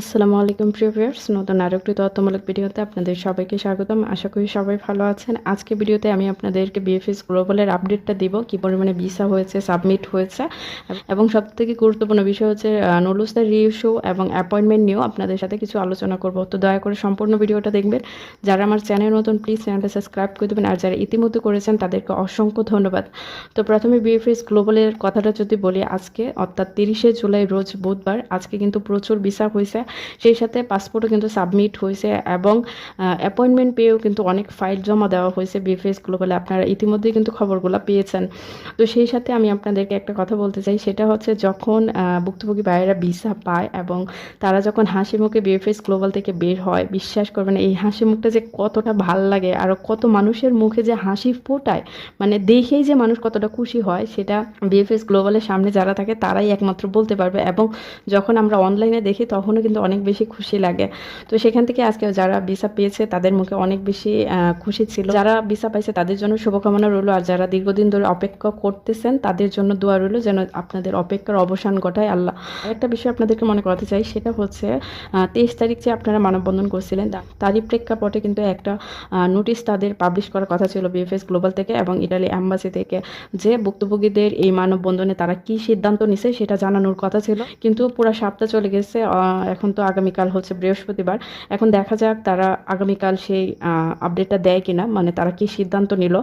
আসসালামু আলাইকুম, প্রিয় ভিউয়ার্স। নতুন আরেকটি তথ্যমূলক ভিডিওতে আপনাদের সবাইকে স্বাগতম। আশা করি সবাই ভালো আছেন। আজকে ভিডিওতে আমি আপনাদেরকে বিএফএস গ্লোবালের আপডেটটা দিব। কি পরিমাণে ভিসা হয়েছে, সাবমিট হয়েছে। এবং সবথেকে গুরুত্বপূর্ণ বিষয় হচ্ছে নলুস্তার রিইস্যু এবং অ্যাপয়েন্টমেন্ট নিয়েও আপনাদের সাথে কিছু আলোচনা করব। তো দয়া করে সম্পূর্ণ ভিডিওটা দেখবেন। যারা আমার চ্যানেল নতুন প্লিজ চ্যানেলটা সাবস্ক্রাইব করে দেবেন। আর যারা ইতিমধ্যে করেছেন, তাদেরকে অসংখ্য ধন্যবাদ। তো প্রথমে বিএফএস গ্লোবালের কথাটা যদি বলি, আজকে অর্থাৎ তিরিশে জুলাই, রোজ বুধবার, আজকে কিন্তু প্রচুর ভিসা হয়েছে। সেই সাথে পাসপোর্টও কিন্তু সাবমিট হয়েছে এবং অ্যাপয়েন্টমেন্ট পেয়েও কিন্তু অনেক ফাইল জমা দেওয়া হয়েছে বিএফএস গ্লোবালে আপনারা ইতিমধ্যেই কিন্তু খবরগুলো পেয়েছেন। তো সেই সাথে আমি আপনাদেরকে একটা কথা বলতে চাই, সেটা হচ্ছে যখন ভুক্তভোগী ভাইয়েরা ভিসা পায় এবং তারা যখন হাসি মুখে বিএফএস গ্লোবাল থেকে বের হয়, বিশ্বাস করবেন এই হাসি মুখটা যে কতটা ভালো লাগে আর কত মানুষের মুখে যে হাসি ফোটায় মানে দেখেই যে মানুষ কতটা খুশি হয়, সেটা বিএফএস গ্লোবালের সামনে যারা থাকে তারাই একমাত্র বলতে পারবে এবং যখন আমরা অনলাইনে দেখি তখনও কিন্তু অনেক বেশি খুশি লাগে। তো সেখান থেকে আজকে যারা ভিসা পেয়েছে, তাদের মুখে অনেক বেশি খুশি ছিল। যারা ভিসা পাইছে, তাদের জন্য শুভকামনা রইল। আর যারা দীর্ঘদিন ধরে অপেক্ষা করতেছেন, তাদের জন্য দোয়া রইল যেন আপনাদের অপেক্ষার অবসান ঘটায় আল্লাহ। একটা বিষয় আপনাদেরকে মনে করাতে চাই, সেটা হচ্ছে তেইশ তারিখ যে আপনারা মানববন্ধন করছিলেন তারই প্রেক্ষাপটে কিন্তু একটা নোটিশ তাদের পাবলিশ করার কথা ছিল বিএফএস গ্লোবাল থেকে এবং ইটালি অ্যাম্বাসি থেকে যে ভুক্তভোগীদের এই মানববন্ধনে তারা কি সিদ্ধান্ত নিছে, সেটা জানানোর কথা ছিল। কিন্তু পুরো সপ্তাহ চলে গেছে এখন তো আগামীকাল হচ্ছে বৃহস্পতিবার। এখন দেখা যাক তারা আগামীকাল সেই আপডেটটা দেয় কিনা মানে তারা কি সিদ্ধান্ত নিল।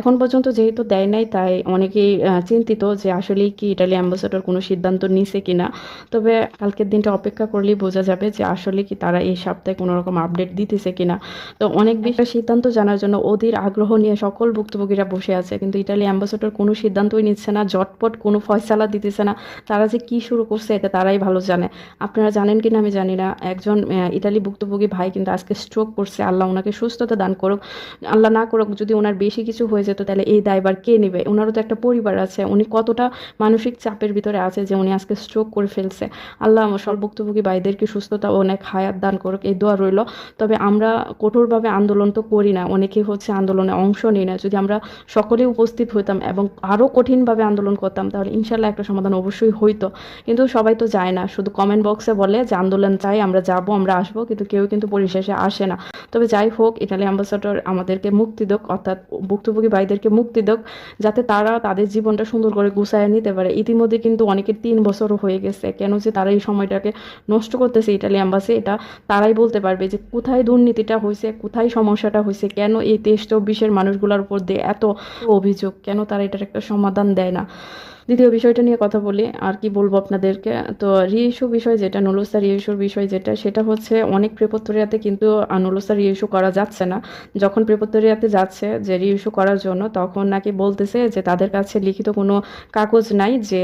এখন পর্যন্ত যেহেতু দেয় নাই, তাই অনেকেই চিন্তিত যে আসলেই কি ইটালি অ্যাম্বাসেডর কোনো সিদ্ধান্ত নিছে কিনা। তবে কালকের দিনটা অপেক্ষা করলেই বোঝা যাবে যে আসলে কি তারা এই সপ্তাহে কোনো রকম আপডেট দিতেছে কিনা। তো অনেক বিষয় সিদ্ধান্ত জানার জন্য অধীর আগ্রহ নিয়ে সকল ভুক্তভোগীরা বসে আছে, কিন্তু ইটালি অ্যাম্বাসেডর কোনো সিদ্ধান্তই নিচ্ছে না জটপট কোনো ফয়সালা দিতেছে না। তারা যে কি শুরু করছে এটা তারাই ভালো জানে। আপনারা জানেন কিনা আমি জানি না। একজন ইটালি ভুক্তভোগী ভাই কিন্তু আজকে স্ট্রোক করছে। আল্লাহ ওনাকে সুস্থতা দান করুক। আল্লাহ না করুক, যদি ওনার বেশি কিছু হয়ে যেত, তাহলে এই দায়বার কে নেবে? ওনারও তো একটা পরিবার আছে। উনি কতটা মানসিক চাপের ভিতরে আছে যে উনি আজকে স্ট্রোক করে ফেলছে। আল্লাহ সব ভুক্তভোগী ভাইদেরকে সুস্থতা অনেক হায়াত দান করুক, এই দোয়া রইল। তবে আমরা কঠোরভাবে আন্দোলন তো করি না। অনেকেই হচ্ছে আন্দোলনে অংশ নিই না। যদি আমরা সকলে উপস্থিত হইতাম এবং আরও কঠিনভাবে আন্দোলন করতাম, তাহলে ইনশাল্লাহ একটা সমাধান অবশ্যই হইতো। কিন্তু সবাই তো যায় না। শুধু কমেন্ট বক্সে বলে আন্দোলন চাই, আমরা যাব, আমরা আসব, কিন্তু কেউ কিন্তু পরিশেষে আসে না। তবে যাই হোক ইটালি অ্যাম্বাসাডর আমাদেরকে মুক্তি দোক, অর্থাৎ ভুক্তভোগী ভাইদেরকে মুক্তি দোক, যাতে তারা তাদের জীবনটা সুন্দর করে গুছায় নিতে পারে। ইতিমধ্যে কিন্তু অনেকের তিন বছরও হয়ে গেছে, কেন যে তারা এই সময়টাকে নষ্ট করতেছে ইটালি অ্যাম্বাসি এটা তারাই বলতে পারবে যে কোথায় দুর্নীতিটা হয়েছে, কোথায় সমস্যাটা হয়েছে, কেন এই তেইশ চব্বিশের মানুষগুলোর উপর দিয়ে এত অভিযোগ, কেন তারা এটার একটা সমাধান দেয় না। দ্বিতীয় বিষয়টা নিয়ে কথা বলি, আর কি বলব আপনাদেরকে। তো রিইস্যু বিষয় যেটা নলুসা রিইস্যুর বিষয় যেটা, সেটা হচ্ছে অনেক প্রেপত্তরিয়াতে কিন্তু নলুসা রিইস্যু করা যাচ্ছে না। যখন প্রেপত্তরিয়াতে যাচ্ছে যে রিইস্যু করার জন্য, তখন নাকি বলতেছে যে তাদের কাছে লিখিত কোনো কাগজ নাই যে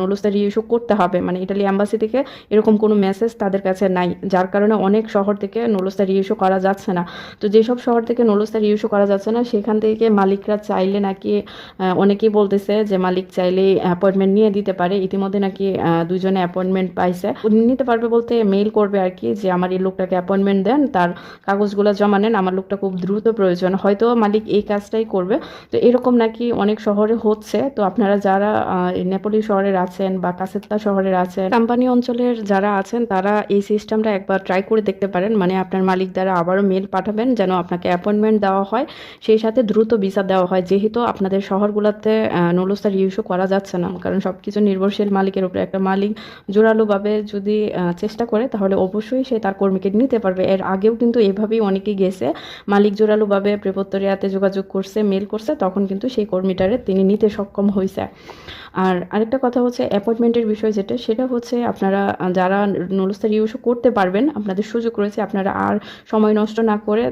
নলুসা রিইস্যু করতে হবে। মানে ইটালি অ্যাম্বাসি থেকে এরকম কোনো মেসেজ তাদের কাছে নাই, যার কারণে অনেক শহর থেকে নলুসা রিইস্যু করা যাচ্ছে না। তো যেসব শহর থেকে নলুসা রিইস্যু করা যাচ্ছে না, সেখান থেকে মালিকরা চাইলে নাকি অনেকেই বলতেছে যে মালিক চাইলে অ্যাপয়েন্টমেন্ট নিয়ে দিতে পারে। ইতিমধ্যে নাকি দুজনে অ্যাপয়েন্টমেন্ট পাইছে। নিতে পারবে বলতে মেইল করবে আর কি যে, আমার এই লোকটাকে অ্যাপয়েন্টমেন্ট দেন। তার কাগজগুলো জমা নেন। আমার লোকটা খুব দ্রুত প্রয়োজন। হয়তো মালিক এই কাজটাই করবে। তো এরকম নাকি অনেক শহরে হচ্ছে। তো আপনারা যারা নেপোলি শহরের আছেন বা কাসেত্তা শহরের আছেন, কোম্পানি অঞ্চলের যারা আছেন, তারা এই সিস্টেমটা একবার ট্রাই করে দেখতে পারেন। মানে আপনার মালিক দ্বারা আবারও মেল পাঠাবেন যেন আপনাকে অ্যাপয়েন্টমেন্ট দেওয়া হয়। সেই সাথে দ্রুত ভিসা দেওয়া হয়। যেহেতু আপনাদের শহরগুলোতে নলস্তার ইস্যু করা যাচ্ছে না। কারণ সব কিছু নির্ভরশীল মালিকের উপরে। একটা মালিক জোরালোভাবে যদি চেষ্টা করে, তাহলে অবশ্যই সে তার কর্মীকে নিতে পারবে। এর আগেও কিন্তু এভাবেই অনেকে গেছে। মালিক জোরালোভাবে প্রেপত্তরিয়াতে যোগাযোগ করছে মেল করছে, তখন কিন্তু সেই কর্মীটারে তিনি নিতে সক্ষম হয়েছে আর আরেকটা কথা হচ্ছে, অ্যাপয়েন্টমেন্টের বিষয় যেটা, সেটা হচ্ছে আপনারা, যারা নলস্তার ইউসও করতে পারবেন, আপনাদের সুযোগ রয়েছে, আপনারা আর সময় নষ্ট না করে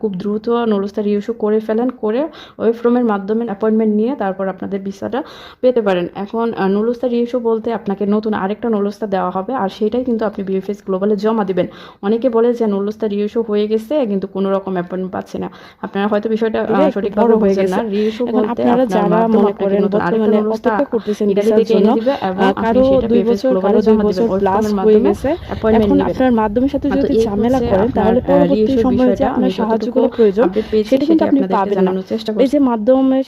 খুব দ্রুত নলস্তার ইউসও করে ফেলেন, করে ওয়েব ফ্রমের মাধ্যমে অ্যাপয়েন্টমেন্ট নিয়ে তারপর আপনাদের ভিসাটা পেতে পারেন। এখন নলস্তার ইস্যু বলতে আপনাকে নতুন আরেকটা নলস্তা দেওয়া হবে আর সেটাই কিন্তু আপনি বিএফএস গ্লোবালে জমা দিবেন। অনেকে বলে যে নলস্তার ইস্যু হয়ে গেছে কিন্তু কোনো রকম অ্যাপয়েন্টমেন্ট পাচ্ছে না। আপনারা হয়তো বিষয়টা এটা সঠিকভাবে হয়ে বুঝছেন না। গেছে। রিইস্যু বলতে আপনারা যারা মনে করেন নতুন আরেকটা বর্তমানে নলস্তা অপেক্ষা করতেছেন ইটালি ভিসার থেকে এনে দিবে এবং কারও দুই বছর গ্লোবালে কারও দুই জমা বছর প্লাস হয়ে গেছে। এখন আপনার মাধ্যমের সাথে যদি ঝামেলা করেন তাহলে পরবর্তী সময়ে যে আপনার যতটুকু সাহায্যগুলো প্রয়োজন সেটা কিন্তু আপনি পাবেন না। এই যে মাধ্যমে